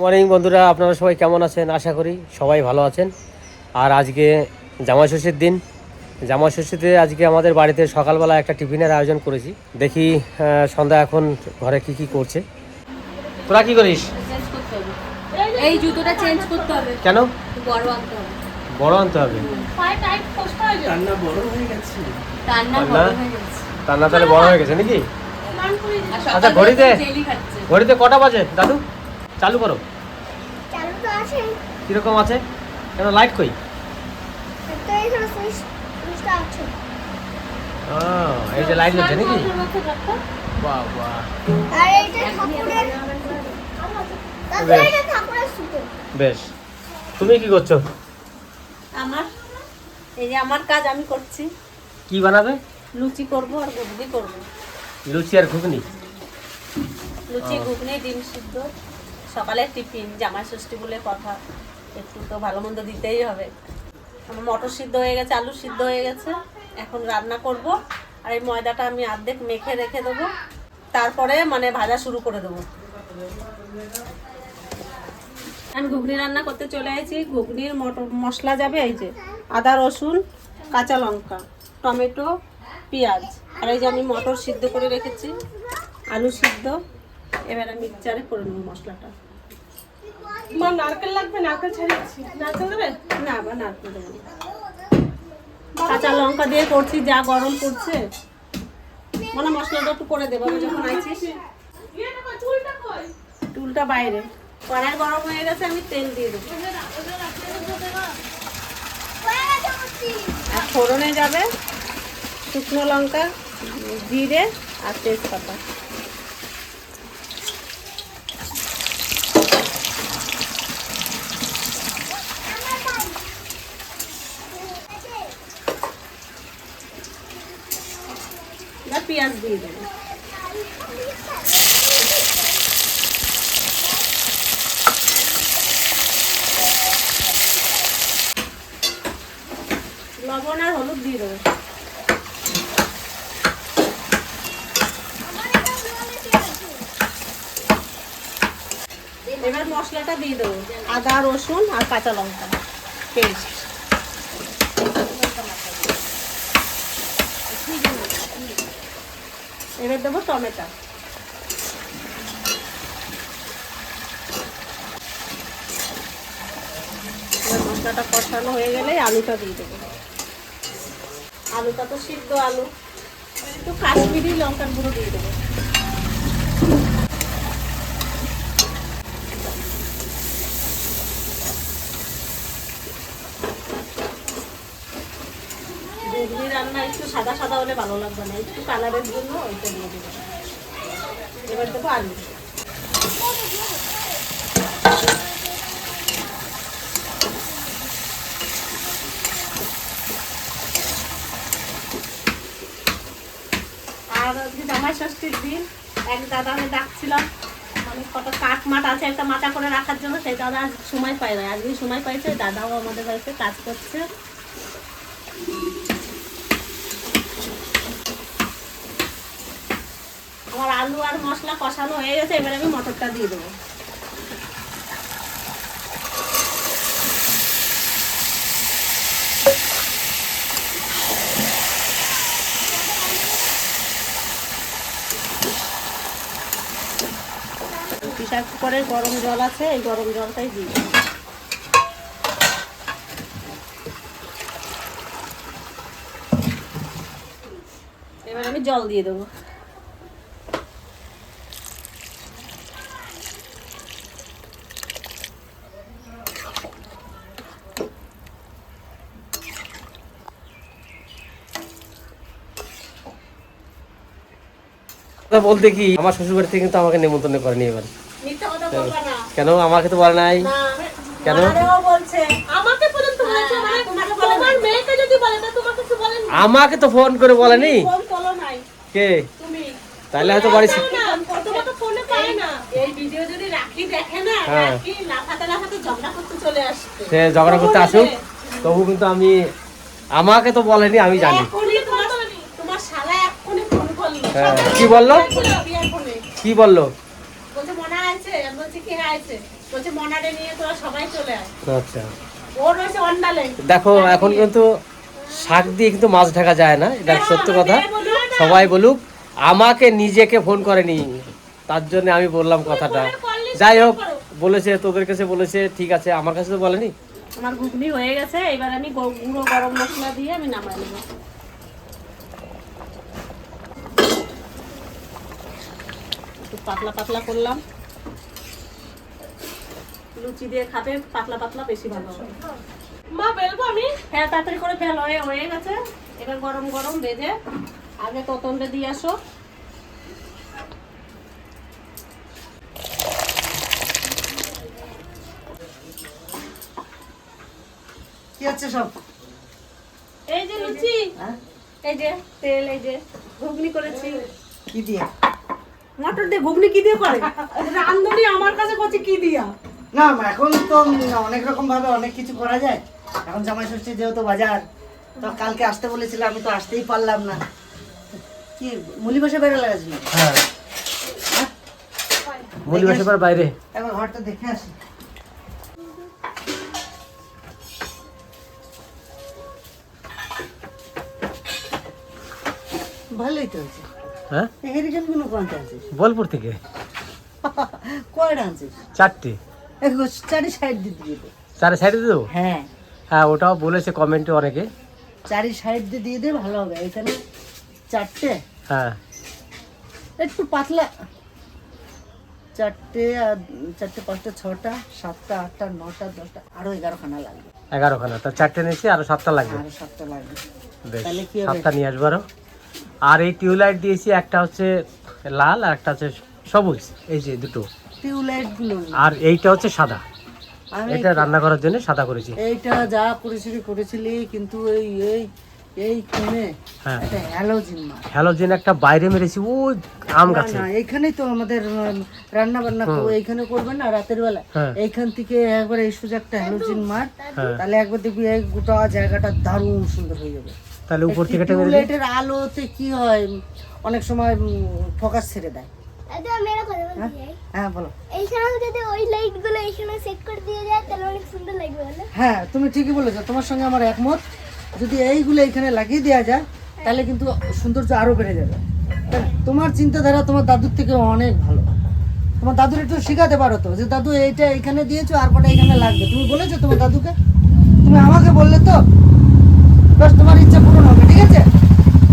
Morning বন্ধুরা আপনারা সবাই কেমন আছেন? আশা করি সবাই ভালো আছেন। আর আজকে জামাই ষষ্ঠীর দিন। জামাই ষষ্ঠীতে আজকে আমাদের বাড়িতে সকালবেলা একটা টিফিনের আয়োজন করেছি। দেখি সন্ধ্যা এখন ঘরে কি কি করছে। তোরা কি করিস? এই জুতোটা চেঞ্জ করতে হবে। কেন? বড় আনতে হবে। বড় আনতে হবে? পায়ে টাইট কষ্ট হয়ে যায় রান্না বড় হয়ে গেছে। হয়ে রান্না তাহলে বড় হয়ে গেছে নাকি? আচ্ছা, ঘড়িতে? ঘড়িতে কটা বাজে? দাদু? চালু করো। চালু তো আছে। কীরকম আছে? কেন লাইট কই? এই যে লাইট জ্বলছে নাকি। বাহ বাহ আর এইটা ঠাকুরের বেশ। তুমি কি করছ? আমার এই যে আমার কাজ আমি করছি। কি বানাবে? লুচি করব আর ঘুগনি করব। লুচি আর ঘুগনি? লুচি ঘুগনি ডিম সিদ্ধ। সকালে টিফিন, জামাই ষষ্ঠী বলে কথা। একটু তো ভালো মন্দ দিতেই হবে। আমার মটর সিদ্ধ হয়ে গেছে, আলু সিদ্ধ হয়ে গেছে। এখন রান্না করব, আর এই ময়দাটা আমি অর্ধেক মেখে রেখে দেবো। তারপরে মানে ভাজা শুরু করে দেবো। আমি ঘুগনি রান্না করতে চলে এসেছি ঘুগনির মটর মশলা যাবে এই যে আদা, রসুন, কাঁচা লঙ্কা, টমেটো, পেঁয়াজ। আর এই যে আমি মটর সিদ্ধ করে রেখেছি, আলু সিদ্ধ। এবার আমি মিক্সচারে করে নেব মশলাটা। মা নারকেল লাগবে? নারকেল ছাড়িয়েছি নারকেল দেবে? না আবার নারকেল দেবো। কাঁচা লঙ্কা দিয়ে করছি যা গরম পড়ছে। মানে মশলাটা একটু করে দেবো যখন আইছিস চুলটা টুলটা বাইরে। কড়াই গরম হয়ে গেছে আমি তেল দিয়ে দেবো। আর ফোড়নে যাবে শুকনো লঙ্কা জিরে আর তেজপাতা। পেঁয়াজ দিয়ে দেবো। লবণ আর হলুদ দিয়ে এবার মশলাটা দিয়ে দেবো। আদা, রসুন আর কাঁচা লঙ্কা। পেস্ট এবার দেবো টমেটো। মশলাটা কষানো হয়ে গেলে আলুটা দিয়ে দেবো। আলুটা তো সিদ্ধ আলু। একটু কাশ্মীরি লঙ্কার গুঁড়ো দিয়ে দেবো ঘুগনি রান্না একটু সাদা সাদা হলে ভালো লাগবে না। একটু কালারের জন্য ওইটা দিয়ে দেবো। এবার দেবো আলু। আর জামাই ষষ্ঠীর দিন, এক দাদা আমি ডাকছিলাম। মানে কত কাঠ মাঠ আছে একটা মাথা করে রাখার জন্য, সেই দাদা আজ সময় পায় না আজকে সময় পাইছে, দাদাও আমাদের বাড়িতে কাজ করছে আমার আলু আর মশলা কষানো হয়ে গেছে, এবার আমি মটরটা দিয়ে দেবো। প্রেশার কুকারের গরম জল আছে, এই গরম জলটাই দিই এবার আমি জল দিয়ে দেবো। বলতে কি? আমার শ্বশুর বাড়ি থেকে কিন্তু আমাকে নেমন্তন্ন করেনি এবার। কেন? আমাকে তো বলে নাই। কেন? আমাকে পর্যন্ত বলেছে মানে তোমাকে বলে তোমার মেয়েকে যদি বলে তা তোমাকে কিছু বলেন? আমাকে তো ফোন করে বলেনি। ফোন তোলো নাই। কে? তুমি। তাহলে হয়তো বাড়ি না তোমাকে ফোনে পায় না। এই ভিডিও যদি রাখি দেখে না হ্যাঁ। সে ঝগড়া করতে আসুক। তবু কিন্তু আমি আমাকে তো বলেনি আমি জানি। আচ্ছা। ওর রয়েছে অন্ডালে। দেখো এখন কিন্তু শাক দিয়ে কিন্তু মাছ ঢাকা যায় না। এটা সত্য কথা। সবাই বলুক আমাকে নিজেকে ফোন করেনি। তার জন্য আমি বললাম কথাটা। যাই হোক বলেছে তোদের কাছে বলেছে ঠিক আছে আমার কাছে তো বলেনি। আমার ঘুগনি হয়ে গেছে এবার আমি গুঁড়ো গরম মশলা দিয়ে আমি নামাই নেব। পাতলা পাতলা করলাম। লুচি দিয়ে খাবে পাতলা পাতলা বেশি ভালো হবে। মা বেলবো আমি? হ্যাঁ তাড়াতাড়ি করে ফেল হয়ে হয়ে গেছে। এবার গরম গরম ভেজে আগে ততনটা দিয়ে আসো। কি হচ্ছে সব? এই যে লুচি। হ্যাঁ? এই যে তেল এই যে ঘুগনি করেছি। কি দিয়ে? মটর দিয়ে ঘুগনি কি দিয়ে করে? রান্ধনি আমার কাছে করছে কি দিয়া? না এখন তো অনেক রকম ভাবে অনেক কিছু করা যায়। এখন জামাই ষষ্ঠী যেহেতু বাজার তো কালকে আসতে বলেছিলাম আমি তো আসতেই পারলাম না। কি মুলি বসে বেরো লাগাচ্ছিল হ্যাঁ। মুলি বাসে বাইরে। ঘরটা দেখে আসি। ভালোই তো হয়েছে। হ্যাঁ? হেরিকেন কোনো কোয়ান্টে আনছিস বোলপুর থেকে? কয়টা আনছিস চারটে। চারি সাইড দিয়ে দিয়ে দে চারে সাইডে দেবো? হ্যাঁ। হ্যাঁ ওটাও বলেছে কমেন্টে অনেকে। চারি সাইড দিয়ে দিয়ে দে ভালো হবে। এখানে চারটে। হ্যাঁ। একটু পাতলা। চারটে আর চারটে পাঁচটা ছটা সাতটা আটটা নটা দশটা আরও এগারো খানা লাগবে। এগারোখানা। তা চারটে নিয়েছি আরও সাতটা লাগবে। আরও সাতটা লাগবে। বেশ কি? সাতটা নিয়ে আসব আরও। আর এই টিউবলাইট দিয়েছি একটা হচ্ছে লাল আর একটা হচ্ছে সবুজ। এই যে দুটো। আর এইটা হচ্ছে সাদা। এটা রান্না করার জন্য সাদা করেছি। এইটা যা করেছিলি করেছিলি কিন্তু এই এই এই কোণে হ্যাঁ। একটা হ্যালোজিন হ্যালোজেন একটা বাইরে মেরেছি ওই আম গাছে। না এইখানেই তো আমাদের রান্না বান্না এইখানে করবেন না রাতের বেলা। হ্যাঁ। এইখান থেকে একবার এই সোজা একটা হ্যালোজিন মার হ্যাঁ। তাহলে একবার দেখবি এই গোটা জায়গাটা দারুণ সুন্দর হয়ে যাবে। তাহলে উপর থেকে মেরে দিই। আলোতে কি হয়? অনেক সময় ফোকাস ছেড়ে দেয়। কথা বলতে হ্যাঁ? বলো। যদি ওই লাইটগুলো এইখানে সেট করে দিয়ে যায় তাহলে অনেক সুন্দর লাগবে হ্যাঁ তুমি ঠিকই বলেছ। তোমার সঙ্গে আমার একমত। যদি এইগুলো এখানে লাগিয়ে দেওয়া যায় তাহলে কিন্তু সৌন্দর্য আরও বেড়ে যাবে। তোমার চিন্তাধারা তোমার দাদুর থেকে অনেক ভালো। তোমার দাদুর একটু শেখাতে পারো তো যে দাদু এইটা এখানে দিয়েছ আর কটা এখানে লাগবে। তুমি বলেছ তোমার দাদুকে? তুমি আমাকে বললে তো? বাস তোমার ইচ্ছা পূরণ হবে ঠিক আছে?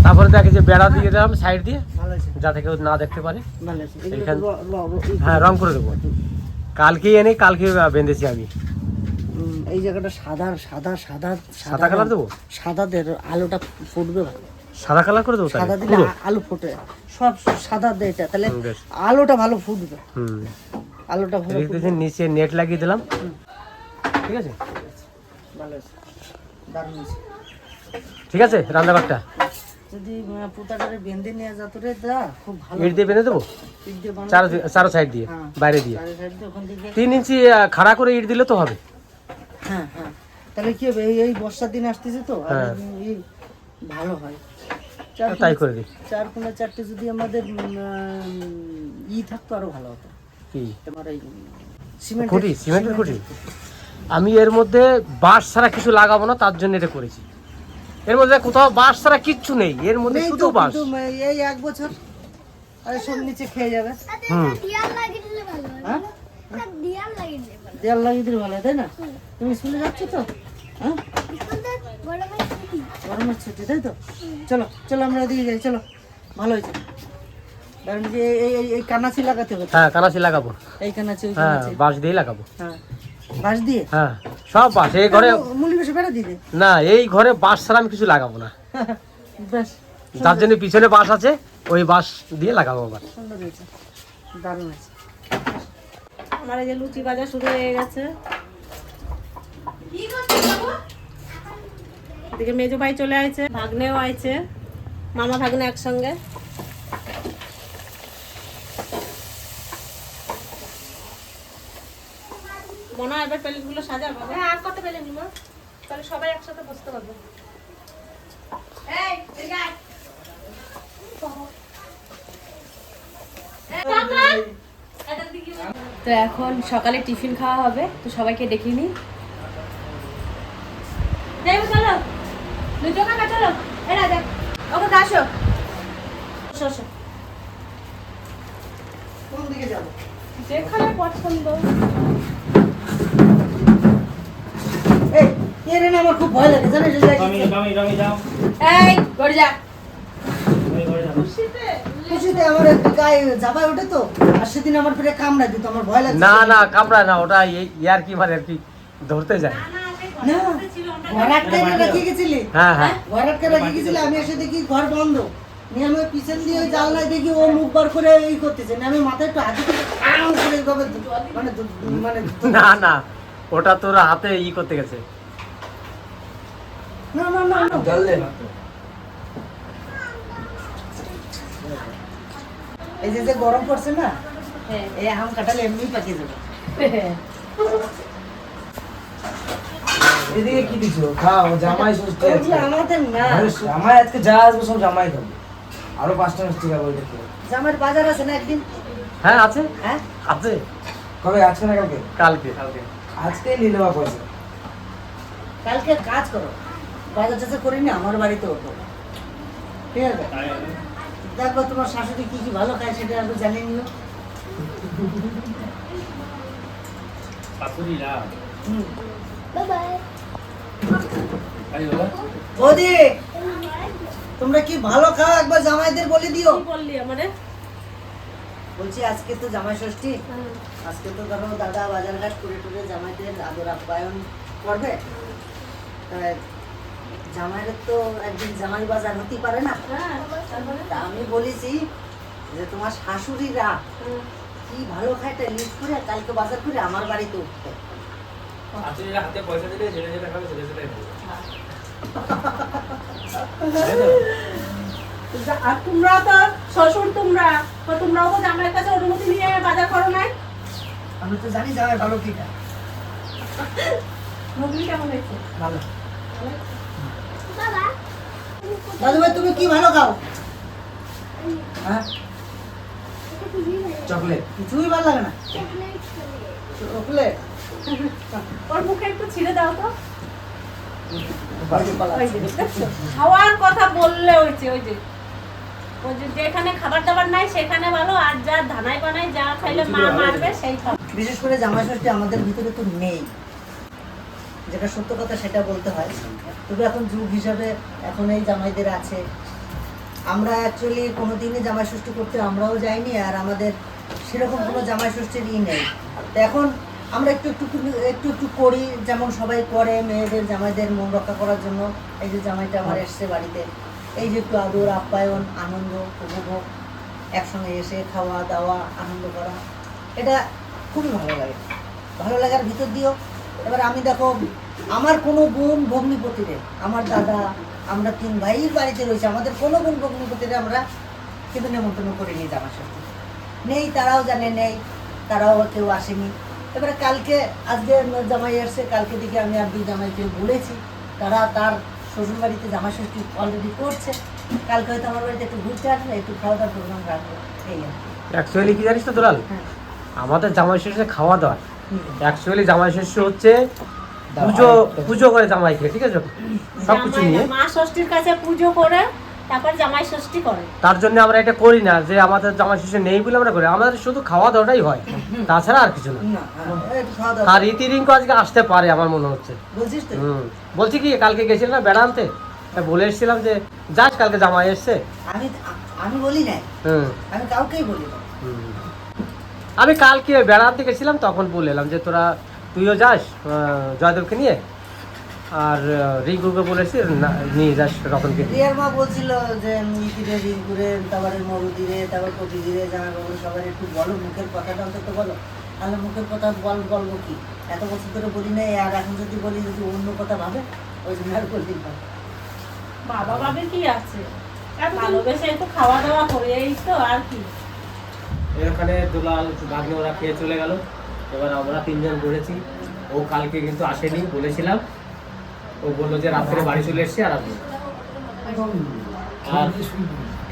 তারপরে দেখে যে বেড়া দিয়ে দিলাম সাইড দিয়ে ভালো যাতে কেউ না দেখতে পারে। হ্যাঁ রং করে দেবো। কালকেই এনে কালকে বেঁধেছি আমি। এই জায়গাটা সাদা সাদা সাদা সাদা কালার দেবো? সাদাদের আলোটা ফুটবে ভালো। সাদা কালার করে দেবো সাদা দিলে আলু ফোটে। সব সাদা দে এটা। তাহলে আলোটা ভালো ফুটবে। হুম। আলোটা ভালো ফুটবে। নিচে নেট লাগিয়ে দিলাম। ঠিক আছে? ভালো আছে। দারুণ আছে। ঠিক আছে রান্নাঘরটা। যদি পুতাটারে বেঁধে নিয়ে যেত রে দা খুব ভালো। ইট দিয়ে বেঁধে দেবো? চারো চারো সাইড দিয়ে হ্যাঁ। বাইরে দিয়ে। তিন ইঞ্চি খাড়া করে ইট দিলে তো হবে। হ্যাঁ হ্যাঁ। তাহলে কি হবে? এই বর্ষার দিন আসতেছে তো হ্যাঁ। ভালো হয়। তাই করে দিই। চার কোণে চারটে যদি আমাদের ই থাকতো আরও ভালো হতো। কি? তোমার এই সিমেন্ট খুঁটি সিমেন্টের খুঁটি আমি এর মধ্যে বাঁশ ছাড়া কিছু লাগাবো না তার জন্য এটা করেছি। এর মধ্যে কোথাও বাস ছাড়া কিচ্ছু নেই এর মধ্যে শুধু কিন্তু এই এক বছর আরে সব নিচে খেয়ে যাবে। হুম। দিয়াল লাগিয়ে দিলে ভালো হ্যাঁ। একটা দিয়াল লাগিয়ে দিলে ভালো দেয়াল লাগিয়ে দিলে ভালো তাই না? তুমি স্কুলে যাচ্ছ তো? হ্যাঁ? গরমের ছুটি। তাই তো? চলো চলো আমরা ওদিকে যাই চলো। ভালো হয়েছে। কারণ যে এই এই এই কানাচি লাগাতে হবে। হ্যাঁ কানাচি লাগাবো। এই কানাচি ওই হ্যাঁ কানাচি। বাঁশ দিয়ে লাগাবো। হ্যাঁ। বাঁশ দিয়ে? হ্যাঁ। সব বাঁশ এই ঘরে। না এই ঘরে বাঁশ ছাড়া আমি কিছু লাগাবো না। বেশ যার জন্য পিছনে বাঁশ আছে ওই বাঁশ দিয়ে লাগাবো আবার। সুন্দর দারুণ আছে আমার এই যে লুচি ভাজা শুরু হয়ে গেছে। এদিকে মেজো ভাই চলে আইছে ভাগ্নেও আইছে। মামা ভাগ্নে একসঙ্গে মনে হয় এবার প্লেটগুলো সাজাবো হ্যাঁ আর কত পেলে নিমা তাহলে বসতে পারব। তো এখন সকালে টিফিন খাওয়া হবে তো সবাইকে ডেকে নিই চলো। দুটো কাকা চলো। এরা দেখ। ওকে আসো। এসো, এসো। কোন দিকে যাব? যেখানে পছন্দ এই কে রে না আমার খুব ভয় লাগে জানিস এই আমি আমি আমি যাও এই ঘরে যা। আমি খুশিতে? আমার গায়ে জামাই ওঠে তো আর সেদিন আমার পেটে কামড়া দিত আমার ভয় লাগছে। না না কামড়া না ওটা ইয়ার কি মানে আর কি ধরতে যায়। না ঘর আটকে রেখে গেছিলি? হ্যাঁ হ্যাঁ। ঘর আটকে রেখে গেছিলি আমি এসে দেখি ঘর বন্ধ। নিয়ে আমি পিছন দিয়ে ওই জানলায় দেখি ও মুখ বার করে এই করতেছে না আমি মাথায় একটু হাতে করে মানে মানে না না ওটা তোর হাতে ই করতে গেছে। না না না না। জল দে। এই যে যে গরম পড়ছে না হ্যাঁ। এই আম কাটালে এমনি পাকিয়ে যাবে। এদিকে কি দিছো? খাও জামাই ষষ্ঠী আছে। আমাদের না। আরে জামাই আজকে যা আসবে সব জামাই খাবে। আরও পাঁচটা মিষ্টি খাব ওইটা। জামার বাজার আছে না একদিন? হ্যাঁ আছে। হ্যাঁ? আছে। কবে? আজকে না কালকে? কালকে কালকে। আজকে নিয়ে নেওয়া পয়সা। কালকে কাজ করো। বাজার টাজার করি না আমার বাড়িতে ওঠো। ঠিক আছে? দেখো তোমার শাশুড়ি কি কি ভালো খায় সেটা আমি জানিয়ে নিও। হুম। বাই বাই বৌদি তোমরা কি ভালো খাও? একবার জামাইদের বলে দিও। বললি আমারে? বলছি আজকে তো জামাই ষষ্ঠী। আজকে তো ধরো দাদা বাজার ঘাট করে টুরে জামাইদের আদর আপ্যায়ন করবে। জামাইয়ের তো একদিন জামাই বাজার হতেই পারে না। হ্যাঁ তা আমি বলেছি যে তোমার শাশুড়িরা কি ভালো খায় এটা লিস্ট করে কালকে বাজার করে আমার বাড়িতে উঠতে হাতে পয়সা দিলে যেটা যেটা খাবে সেটা সেটাই আর তোমরা তো শ্বশুর তোমরা তো তোমরাও তো জামাইয়ের কাছে অনুমতি নিয়ে বাজার করো নাই? আমি তো জানি জামাই ভালো কি খায়। মুগলি কেমন হয়েছে? ভালো। দাদু ভাই তুমি কি ভালো খাও? হ্যাঁ? চকলেট। কিছুই ভালো লাগে না। চকলেট। ওর মুখে একটু ছিঁড়ে দাও তো? খাওয়ার কথা বললে ওই যে ওই যে। ওই যে যেখানে খাবার দাবার নাই সেখানে ভালো। আর যা ধানাই বানাই যা খাইলে মা মারবে সেই বিশেষ করে জামাই ষষ্ঠী আমাদের ভিতরে তো নেই। যেটা সত্য কথা সেটা বলতে হয়। তবে এখন যুগ হিসাবে এখন এই জামাইদের আছে। আমরা অ্যাকচুয়ালি কোনো দিনই জামাই ষষ্ঠী করতে আমরাও যাইনি আর আমাদের সেরকম কোনো জামাই ষষ্ঠীর ই নেই। তো এখন আমরা একটু একটু একটু একটু করি, যেমন সবাই করে মেয়েদের জামাইদের মন রক্ষা করার জন্য। এই যে জামাইটা আমার এসছে বাড়িতে। এই যে একটু আদর, আপ্যায়ন, আনন্দ, উপভোগ, একসঙ্গে এসে খাওয়া দাওয়া আনন্দ করা। এটা খুবই ভালো লাগে। ভালো লাগার ভিতর দিয়েও এবার আমি দেখো আমার কোনো বোন ভগ্নিপতিরে আমার দাদা আমরা তিন ভাইয়ের বাড়িতে রয়েছে। আমাদের কোনো বোন ভগ্নিপতিরে আমরা কিন্তু নেমন্তন্ন করিনি জামার সাথে। নেই তারাও জানে নেই তারাও কেউ আসেনি। এবারে কালকে আজকে জামাই এসছে কালকে দিকে আমি আর দুই জামাইকে বলেছি। তারা তার শ্বশুর বাড়িতে জামাই ষষ্ঠী অলরেডি করছে। কালকে হয়তো আমার বাড়িতে একটু ঘুরতে আসবে একটু খাওয়া দাওয়ার প্রোগ্রাম রাখব এই আর কি। অ্যাকচুয়ালি কি জানিস তো দুলাল? হ্যাঁ। আমাদের জামাই ষষ্ঠী খাওয়া দাওয়া। অ্যাকচুয়ালি জামাই ষষ্ঠী হচ্ছে পুজো পুজো করে জামাইকে ঠিক আছে? সব কিছু নিয়ে। মা ষষ্ঠীর কাছে পুজো করে তারপর জামাই ষষ্ঠী করে। তার জন্য আমরা এটা করি না যে আমাদের জামাই ষষ্ঠী নেই বলে আমরা করি আমাদের শুধু খাওয়া দাওয়াটাই হয়। তাছাড়া আর কিছু না। না হ্যাঁ, দাওয়া আর রীতি রিঙ্কু আজকে আসতে পারে আমার মনে হচ্ছে। হুম। বলছি কি কালকে গেছিল না বেড়ানতে? বলে এসেছিলাম যে যাস কালকে জামাই এসছে। আমি আমি বলি নাই। হুম। আমি কাউকেই বলি না হুম। আমি কালকে বেড়াতে গেছিলাম তখন বলে এলাম যে তোরা তুইও যাস জয়দেবকে নিয়ে আর রিঙ্কুকে বলেছি না- নিয়ে যাস রতনকে রিয়ার মা বলছিল যে ইতিরে রিঙ্কুরে তারপরে মরুদিরে তারপর কবি দিরে জামাইবাবু সবার একটু বলো মুখের কথাটা অন্তত বলো। তাহলে মুখের কথা বল বলব কি? এত বছর ধরে বলি নাই আর এখন যদি বলি যদি অন্য কথা ভাবে ওই জন্য আর বলতে পারে বাবা ভাবে কি আছে? ভালোবেসে একটু খাওয়া দাওয়া করে এই তো আর কি। এখানে দুলাল ভাগ্নে ওরা খেয়ে চলে গেল। এবার আমরা তিনজন ঘুরেছি ও কালকে কিন্তু আসেনি বলেছিলাম। ও বলল যে রাত্রে বাড়ি চলে এসছে আর আসবে। আর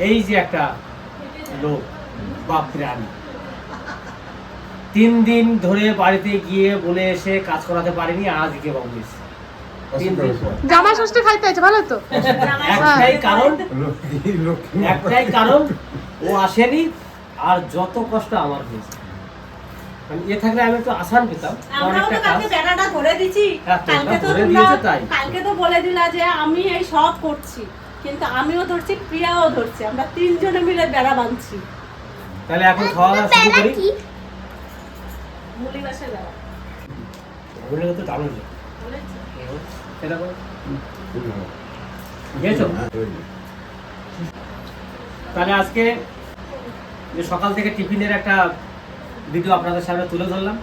এই যে একটা লোক বাপরে আমি তিন দিন ধরে বাড়িতে গিয়ে বলে এসে কাজ করাতে পারিনি আজকে বাবু এসেছে। তিন দিন পর। জামা ষষ্ঠী খাইতে আছে ভালো তো? একটাই কারণ একটাই কারণ ও আসেনি। আর যত কষ্ট আমার হয়েছে। মানে এ থাকলে আমি একটু আসান পেতাম। অনেকটা কাজ। বেড়াটা ধরে দিছি। হ্যাঁ, কালকে তো ধরে তোমরা তাই। কালকে তো বলে দিলা যে আমি এই সব করছি। কিন্তু আমিও ধরছি প্রিয়াও ধরছি। আমরা তিনজনে মিলে বেড়া বাঁধছি। তাহলে এখন খাওয়া দাওয়া শুরু করি। মুলি বাসে তো দারুণ। সেটা করো। বুঝেছ? তাহলে আজকে যে সকাল থেকে টিফিনের একটা ভিডিও আপনাদের সামনে তুলে ধরলাম।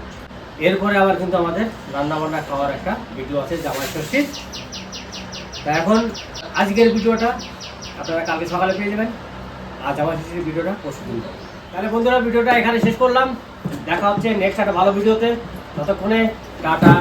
এরপরে আবার কিন্তু আমাদের রান্না বান্না খাওয়ার একটা ভিডিও আছে, জামাই ষষ্ঠীর তা এখন আজকের ভিডিওটা আপনারা কালকে সকালে পেয়ে যাবেন। আর জামাই ষষ্ঠীর ভিডিওটা পরশু দিন। তাহলে বন্ধুরা, ভিডিওটা এখানে শেষ করলাম। দেখা হচ্ছে নেক্সট একটা ভালো ভিডিওতে ততক্ষণে টাটা।